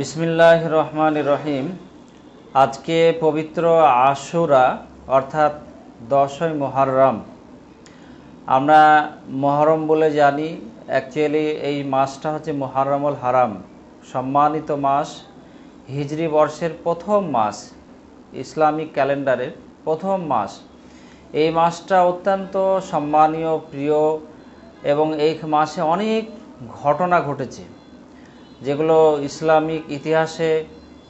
বিসমিল্লাহ রহমান রহিম আজকে পবিত্র আশুরা, অর্থাৎ দশই মহরম আমরা মহরম বলে জানি অ্যাকচুয়ালি এই মাসটা হচ্ছে মহরমুল হারাম, সম্মানিত মাস। হিজরি বর্ষের প্রথম মাস, ইসলামিক ক্যালেন্ডারের প্রথম মাস। এই মাসটা অত্যন্ত সম্মানীয়, প্রিয়, এবং এই মাসে অনেক ঘটনা ঘটেছে। যেগুলো ইসলামিক ইতিহাসে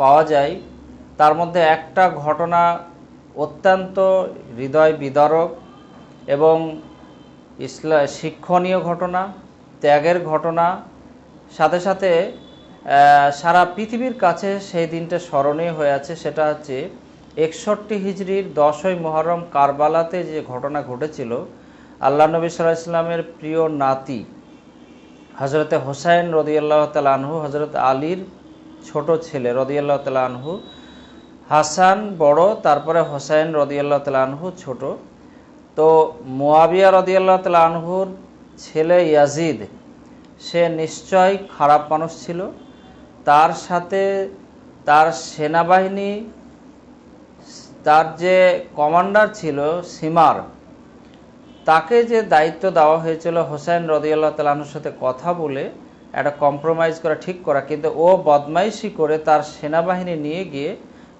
পাওয়া যায়, তার মধ্যে একটা ঘটনা অত্যন্ত হৃদয় বিদারক এবং ইসলা, শিক্ষণীয় ঘটনা, ত্যাগের ঘটনা। সাথে সাথে সারা পৃথিবীর কাছে সেই দিনটা স্মরণীয় হয়ে আছে, সেটা হচ্ছে একষট্টি হিজড়ির দশই মহরম কারবালাতে যে ঘটনা ঘটেছিল, আল্লাহ নবী সাল্লাহ ইসলামের প্রিয় নাতি। হজরতে হোসাইন রদিয়াল্লাহ তাল আনহু হজরত আলীর ছোট ছেলে রদিয়াল্লাহ তাল আনহু, হাসান বড়, তারপরে হোসাইন রদিয়াল্লাহ তাল আনহু ছোট। তো মোয়াবিয়া রদিয়াল্লাহ তাল আনহুর ছেলে ইয়াজিদ, সে নিশ্চয় খারাপ মানুষ ছিল। তার সাথে তার সেনাবাহিনী, তার যে কমান্ডার ছিল সীমার তাকে যে দায়িত্ব দেওয়া হয়েছিল হোসেন রদিয়াল্লাহ তালাহুর সাথে কথা বলে একটা কম্প্রোমাইজ করা, ঠিক করা, কিন্তু ও বদমাইশি করে তার সেনাবাহিনী নিয়ে গিয়ে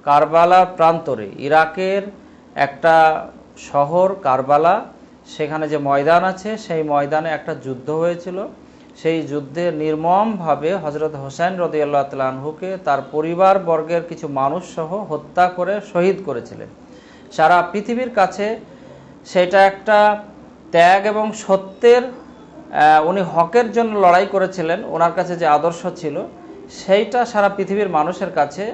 কারবালার প্রান্তরে, ইরাকের একটা শহর কারবালা, সেখানে যে ময়দান আছে, সেই ময়দানে একটা যুদ্ধ হয়েছিল। সেই যুদ্ধে নির্মমভাবে হজরত হোসেন রদিয়াল্লাহ তালাহুকে তার পরিবার বর্গের কিছু মানুষ সহ হত্যা করে শহীদ করেছিলেন। সারা পৃথিবীর কাছে সেটা একটা ত্যাগ এবং সত্যের উনি হকের জন্য লড়াই করেছিলেন, ওনার কাছে যে আদর্শ ছিল, সেইটা সারা পৃথিবীর মানুষের কাছে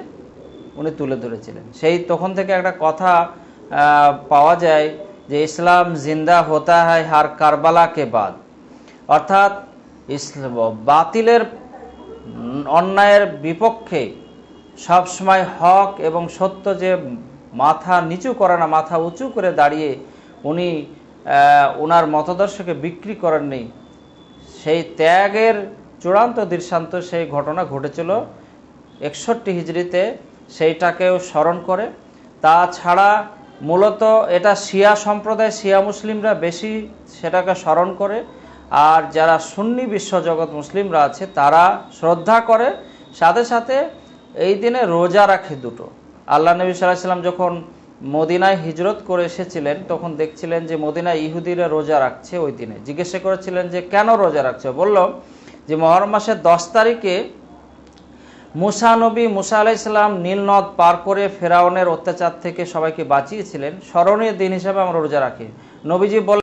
উনি তুলে ধরেছিলেন। সেই তখন থেকে একটা কথা পাওয়া যায় যে ইসলাম জিন্দা হতা হয় হার কারবালা কে বাদ। অর্থাৎ ইসলাম, বাতিলের অন্যায়ের বিপক্ষে সবসময় হক এবং সত্য যে মাথা নিচু করে না, মাথা উঁচু করে দাঁড়িয়ে উনি ওনার মতাদর্শকে বিক্রি করার নেই। সেই ত্যাগের চূড়ান্ত দৃষ্টান্ত সেই ঘটনা ঘটেছিল একষট্টি হিজড়িতে, সেইটাকেও স্মরণ করে। তাছাড়া মূলত এটা শিয়া সম্প্রদায়, শিয়া মুসলিমরা বেশি সেটাকে স্মরণ করে। আর যারা সুন্নি বিশ্বজগৎ মুসলিমরা আছে, তারা শ্রদ্ধা করে। সাথে সাথে এই দিনে রোজা রাখে দুটো। আল্লাহ নবী সাল্লাহ সাল্লাম যখন মদিনায় হিজরত করে এসেছিলেন, তখন দেখছিলেন যে মদিনায় ইহুদিরা রোজা রাখছে ওই দিনে। জিজ্ঞাসা করেছিলেন যে, কেন রোজা রাখছে? বলল যে মহর মাসের দশ তারিখে মুসানবী মুসা আলাহ ইসলাম নীলনদ পার করে ফেরাউনের অত্যাচার থেকে সবাইকে বাঁচিয়েছিলেন। স্মরণীয় দিন হিসাবে আমরা রোজা রাখি। নবীজি বল